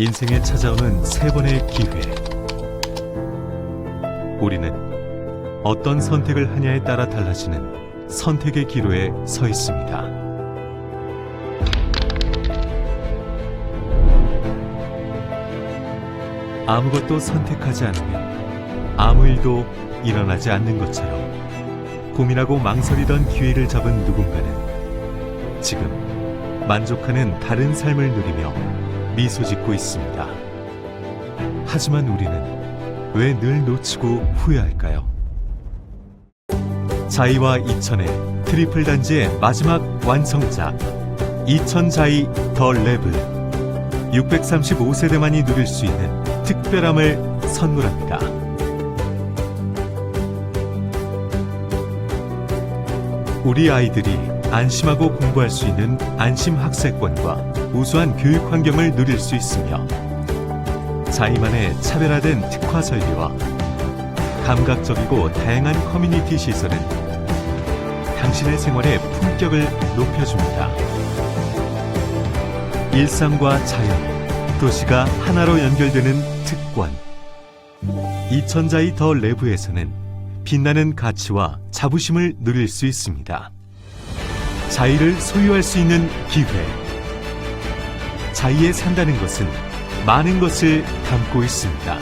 인생에 찾아오는 세 번의 기회. 우리는 어떤 선택을 하냐에 따라 달라지는 선택의 기로에 서 있습니다. 아무것도 선택하지 않으면 아무 일도 일어나지 않는 것처럼 고민하고 망설이던 기회를 잡은 누군가는 지금 만족하는 다른 삶을 누리며 미소 짓고 있습니다. 하지만 우리는 왜 늘 놓치고 후회할까요? 자이와 이천의 트리플 단지의 마지막 완성작 이천 자이 더 레블 635세대만이 누릴 수 있는 특별함을 선물합니다. 우리 아이들이 안심하고 공부할 수 있는 안심 학습권과 우수한 교육 환경을 누릴 수 있으며 자이만의 차별화된 특화 설비와 감각적이고 다양한 커뮤니티 시설은 당신의 생활의 품격을 높여줍니다. 일상과 자연, 도시가 하나로 연결되는 특권. 이천자이 더 레브에서는 빛나는 가치와 자부심을 누릴 수 있습니다. 자의를 소유할 수 있는 기회. 자의에 산다는 것은 많은 것을 담고 있습니다.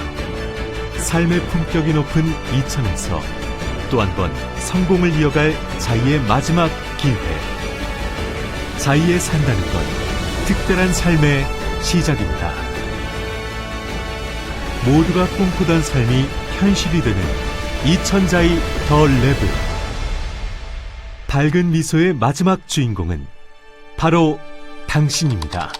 삶의 품격이 높은 이천에서 또 한 번 성공을 이어갈 자의의 마지막 기회. 자의에 산다는 것, 특별한 삶의 시작입니다. 모두가 꿈꾸던 삶이 현실이 되는 이천자의 더 레벨. 밝은 미소의 마지막 주인공은 바로 당신입니다.